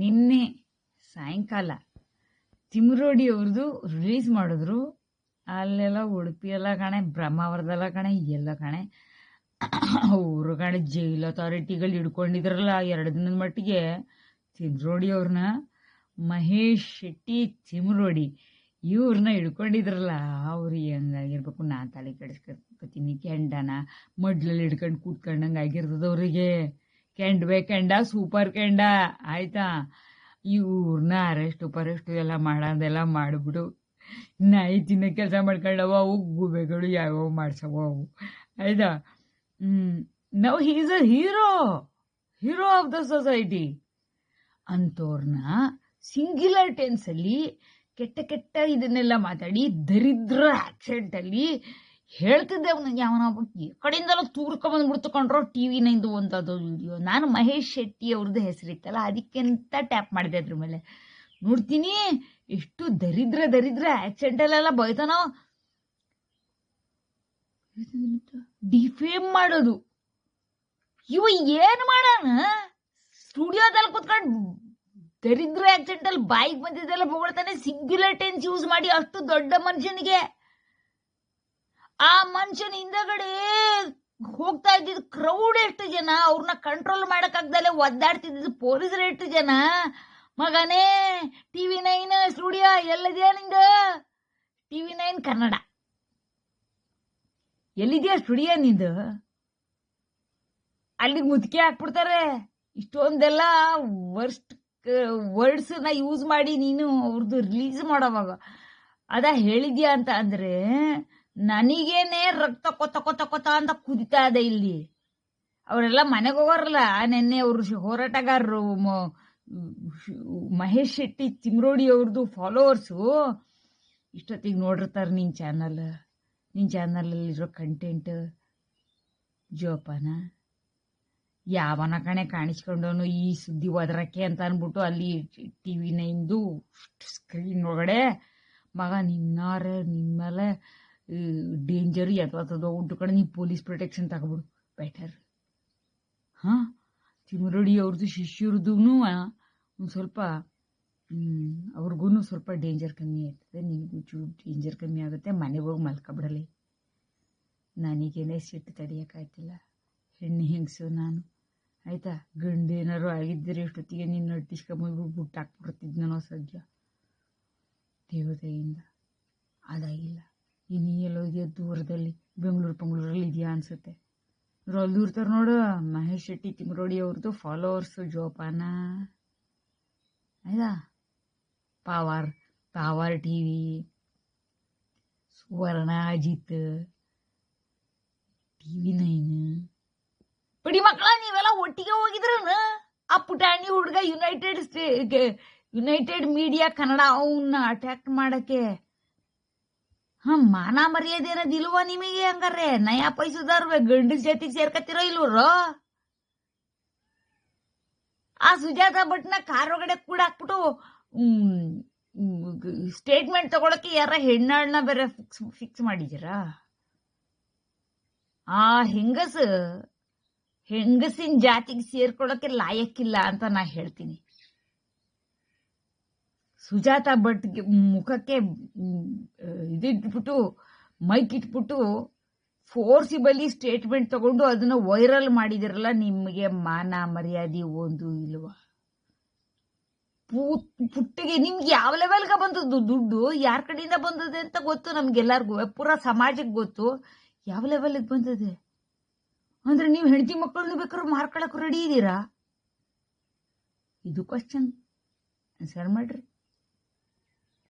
ನಿನ್ನೆ ಸಾಯಂಕಾಲ ತಿಮ್ರೋಡಿ ಅವ್ರದ್ದು ರಿಲೀಸ್ ಮಾಡಿದ್ರು. ಅಲ್ಲೆಲ್ಲ ಉಡುಪಿ ಎಲ್ಲ ಕಣೆ, ಬ್ರಹ್ಮಾವರದೆಲ್ಲ ಕಣೆ, ಎಲ್ಲ ಕಣೆ. ಅವರು ಕಣೆ ಜೈಲ್ ಅಥಾರಿಟಿಗಳು ಹಿಡ್ಕೊಂಡಿದ್ರಲ್ಲ ಎರಡು ದಿನದ ಮಟ್ಟಿಗೆ ತಿಮ್ರೋಡಿ ಅವ್ರನ್ನ ಮಹೇಶ್ ಶೆಟ್ಟಿ ತಿಮ್ರೋಡಿ ಇವ್ರನ್ನ ಹಿಡ್ಕೊಂಡಿದ್ರಲ್ಲ, ಅವ್ರು ಹೆಂಗಾಗಿರ್ಬೇಕು? ನಾ ತಲೆ ಕೆಡಿಸ್ಕೊತೀನಿ, ಕೆಂಡನ ಮಡ್ಲಲ್ಲಿ ಹಿಡ್ಕೊಂಡು ಕೂತ್ಕೊಂಡಂಗೆ ಆಗಿರ್ತದೆ ಅವರಿಗೆ. ಕೆಂಡ್ ಬೇ ಕೆಂಡ, ಸೂಪರ್ ಕೆಂಡ. ಆಯ್ತಾ? ಇವ್ರನ್ನ ಅರೆಸ್ಟು ಪರೆಸ್ಟು ಎಲ್ಲ ಮಾಡೋದೆಲ್ಲ ಮಾಡಿಬಿಡು. ನಾಯಿ ತಿನ್ನೋ ಕೆಲಸ ಮಾಡ್ಕೊಂಡವ ಅವು, ಗುಬೆಗಳು ಯಾವ್ಯಾವ ಮಾಡ್ಸವ ಅವು. ಆಯ್ತಾ? ನಾವು he's a hero hero of the society ಅಂಥವ್ರನ್ನ ಸಿಂಗ್ಯುಲರ್ ಟೆನ್ಸಲ್ಲಿ ಕೆಟ್ಟ ಕೆಟ್ಟ ಇದನ್ನೆಲ್ಲ ಮಾತಾಡಿ, ದರಿದ್ರ ಆಕ್ಸೆಂಟಲ್ಲಿ ಹೇಳ್ತಿದ್ದೆ ಅವನು ಯಾವನ ತೂರ್ಕೊ ಬಂದು ಮುಡ್ತುಕೊಂಡ್ರು ಟಿ ವಿನಿಂದು ಒಂದದು ವಿಡಿಯೋ. ನಾನು ಮಹೇಶ್ ಶೆಟ್ಟಿ ಅವ್ರದ್ದು ಹೆಸರಿತ್ತಲ್ಲ, ಅದಕ್ಕೆಂತ ಟ್ಯಾಪ್ ಮಾಡಿದೆ ಅದ್ರ ಮೇಲೆ. ನೋಡ್ತೀನಿ, ಎಷ್ಟು ದರಿದ್ರ ದರಿದ್ರ ಆಕ್ಸಿಡೆಂಟಲ್ಲೆಲ್ಲ ಬೈತಾನೋ. ಡಿಫೇಮ್ ಮಾಡೋದು. ಇವ ಏನು ಮಾಡೋಣ ಸ್ಟುಡಿಯೋದಲ್ಲಿ ಕುತ್ಕೊಂಡು ದರಿದ್ರ ಆಕ್ಸೆಂಟ್ ಅಲ್ಲಿ ಬಾಯಿಗೆ ಬಂದಿದ್ದೆಲ್ಲ ಹೊಗಳ್ತಾನೆ ಸಿಂಗ್ಯುಲರ್ ಟೆನ್ಸ್ ಯೂಸ್ ಮಾಡಿ ಅಷ್ಟು ದೊಡ್ಡ ಮನುಷ್ಯನಿಗೆ. ಆ ಮನುಷ್ಯನ ಹಿಂದಗಡೆ ಹೋಗ್ತಾ ಇದ್ದಿದ್ ಕ್ರೌಡ್ ಎಷ್ಟು ಜನ, ಅವ್ರನ್ನ ಕಂಟ್ರೋಲ್ ಮಾಡಕ್ಕಾಗ್ದಲೆ ಒದ್ದಾಡ್ತಿದ್ದು ಪೊಲೀಸರು ಎಷ್ಟು ಜನ? ಮಗನೇ ಟಿವಿ ನೈನ್ ಸ್ಟುಡಿಯೋ ಎಲ್ಲಿದೆಯಾ ನಿಂದು? TV nine Kannada. ಎಲ್ಲಿದೆಯಾ ಸ್ಟುಡಿಯೋ ನಿಂದು? ಅಲ್ಲಿಗೆ ಮುದುಕೆ ಹಾಕ್ಬಿಡ್ತಾರೆ. ಇಷ್ಟೊಂದೆಲ್ಲ ವರ್ಸ್ಟ್ ವರ್ಡ್ಸನ್ನ ಯೂಸ್ ಮಾಡಿ ನೀನು ಅವ್ರದ್ದು ರಿಲೀಸ್ ಮಾಡೋವಾಗ ಅದ ಹೇಳಿದ್ಯಾ ಅಂತ ಅಂದ್ರೆ ನನಗೇನೆ ರಕ್ತ ಕೊತ ಕೊತ ಕೊತ ಅಂತ ಕುದಿತಾ ಇದೆ ಇಲ್ಲಿ. ಅವರೆಲ್ಲ ಮನೆಗೆ ಹೋಗೋರಲ್ಲ ನೆನ್ನೆ ಅವರು ಹೋರಾಟಗಾರರು ಮಹೇಶ್ ಶೆಟ್ಟಿ ಚಿಮ್ರೋಡಿ ಅವ್ರದ್ದು ಫಾಲೋವರ್ಸು ಇಷ್ಟೊತ್ತಿಗೆ ನೋಡಿರ್ತಾರೆ ನಿನ್ನ ಚಾನಲ್ ನಿನ್ನ ಚಾನಲಲ್ಲಿರೋ ಕಂಟೆಂಟ್ ಜೋಪಾನ. ಯಾವನ ಕಣೆ ಕಾಣಿಸ್ಕೊಂಡವನು ಈ ಸುದ್ದಿ ಒದರಕ್ಕೆ ಅಂತ ಅಂದ್ಬಿಟ್ಟು ಅಲ್ಲಿ ಟಿ ವಿನ ಹಿಂದೂ ಸ್ಕ್ರೀನ್ ಒಳಗಡೆ ಮಗ ನಿನ್ನಾರೆ ನಿನ್ನ ಮೇಲೆ ಡೇಂಜರ್ ಅಥವಾ ಉಂಟು ಕಡೆ ನೀವು ಪೊಲೀಸ್ ಪ್ರೊಟೆಕ್ಷನ್ ತಗೊಬಿಡು. ಬೆಟರ್ ಹಾಂ? ತಿಮರಡಿ ಅವ್ರದ್ದು ಶಿಷ್ಯರದ್ದು ಒಂದು ಸ್ವಲ್ಪ ಅವ್ರಿಗೂ ಸ್ವಲ್ಪ ಡೇಂಜರ್ ಕಮ್ಮಿ ಆಗ್ತದೆ. ನಿಮಗೂ ಚೂರು ಡೇಂಜರ್ ಕಮ್ಮಿ ಆಗುತ್ತೆ. ಮನೆಗೆ ಹೋಗಿ ಮಲ್ಕೊಬಿಡಲಿ. ನನಗೇನೆ ಸಿಟ್ಟು ತಡೆಯೋಕ್ಕಾಯ್ತಿಲ್ಲ. ಹೆಣ್ಣು ಹೆಂಗಸು ನಾನು. ಆಯಿತಾ? ಗಂಡು ಏನಾರು ಆಗಿದ್ದರೆ ಎಷ್ಟೊತ್ತಿಗೆ ನಿನ್ನ ಅಟ್ಟಿಸ್ಕೊಂಬಂದು ಬುಟ್ಟು ನಾನು ಸದ್ಯ. ದೇವತೆಯಿಂದ. ಅದಾಗಿಲ್ಲ. ಇನ್ನು ಎಲ್ಲೋ ಇದೆಯಾ ದೂರದಲ್ಲಿ, ಬೆಂಗಳೂರು, ಪಂಗಳೂರಲ್ಲಿ ಇದೆಯಾ ಅನಿಸುತ್ತೆ. ಇವ್ರು ಅಲ್ಲಿ ದೂರ್ತಾರೆ ನೋಡು, ಮಹೇಶ್ ಶೆಟ್ಟಿ, ತಿಮ್ರೋಡಿ ಅವ್ರದ್ದು ಫಾಲೋವರ್ಸು ಜೋಪಾನ. ಆಯ್ತಾ? Power power T V Suvarna, Ajith T V nine. ಬಿಡಿ ಮಕ್ಕಳ, ನೀವೆಲ್ಲ ಒಟ್ಟಿಗೆ ಹೋಗಿದ್ರನ? ಆ ಪುಟಾಣಿ ಹುಡುಗ united stay united media Kannada ಅವನ್ನ ಅಟ್ಯಾಕ್ಟ್ ಮಾಡಕ್ಕೆ. ಹ ಮಾನ ಮರ್ಯಾದೆ ಅನ್ನೋದಿಲ್ವಾ ನಿಮಗೆ ಹಂಗಾರೆ? ನಯಾ ಪೈಸದಾರ್ವೆ ಗಂಡಸ್ ಜೊತೆಗೆ ಸೇರ್ಕತ್ತಿರೋ ಇಲ್ವರು? ಆ ಸುಜಾತ ಭಟ್ನ ಕಾರ್ ಒಳಗಡೆ ಕೂಡ ಹಾಕ್ಬಿಟ್ಟು ಸ್ಟೇಟ್ಮೆಂಟ್ ತಗೊಳಕ್ಕೆ ಯಾರ ಹೆಣ್ಣಾಳ್ನ ಬೇರೆ ಫಿಕ್ಸ್ ಫಿಕ್ಸ್ ಮಾಡಿದ್ದೀರಾ ಆ ಹೆಂಗಸ, ಹೆಂಗಸಿನ ಜಾತಿಗೆ ಸೇರ್ಕೊಳ್ಳೋಕೆ ಲಾಯಕ್ಕಿಲ್ಲ ಅಂತ ನಾ ಹೇಳ್ತೀನಿ. ಸುಜಾತ ಭಟ್ಗೆ ಮುಖಕ್ಕೆ ಇದಿಟ್ಬಿಟ್ಟು, ಮೈಕ್ ಇಟ್ಬಿಟ್ಟು ಫೋರ್ಸಿಬಲಿ ಸ್ಟೇಟ್ಮೆಂಟ್ ತಗೊಂಡು ಅದನ್ನ ವೈರಲ್ ಮಾಡಿದಿರಲ್ಲ ನಿಮಗೆ ಮಾನ, ಮರ್ಯಾದೆ ಒಂದು ಇಲ್ವಾ? ಪುಟ್ಟಿಗೆ ನಿಮ್ಗೆ ಯಾವ ಲೆವೆಲ್ಗೆ ಬಂದದ್ದು ದುಡ್ಡು? ಯಾರ ಕಡೆಯಿಂದ ಬಂದದೆ ಅಂತ ಗೊತ್ತು ನಮ್ಗೆಲ್ಲರಿಗೂ, ಪೂರಾ ಸಮಾಜಕ್ಕೆ ಗೊತ್ತು. ಯಾವ ಲೆವೆಲ್ಗೆ ಬಂದದೆ? ಅಂದ್ರೆ ನೀವು ಹೆಂಡತಿ ಮಕ್ಕಳನ್ನ ಬೇಕಾದ್ರೂ ಮಾರ್ಕೊಳಕ್ ರೆಡಿ ಇದ್ದೀರಾ ಇದು ಕ್ವಶನ್ ಆನ್ಸರ್ ಮಾಡ್ರಿ.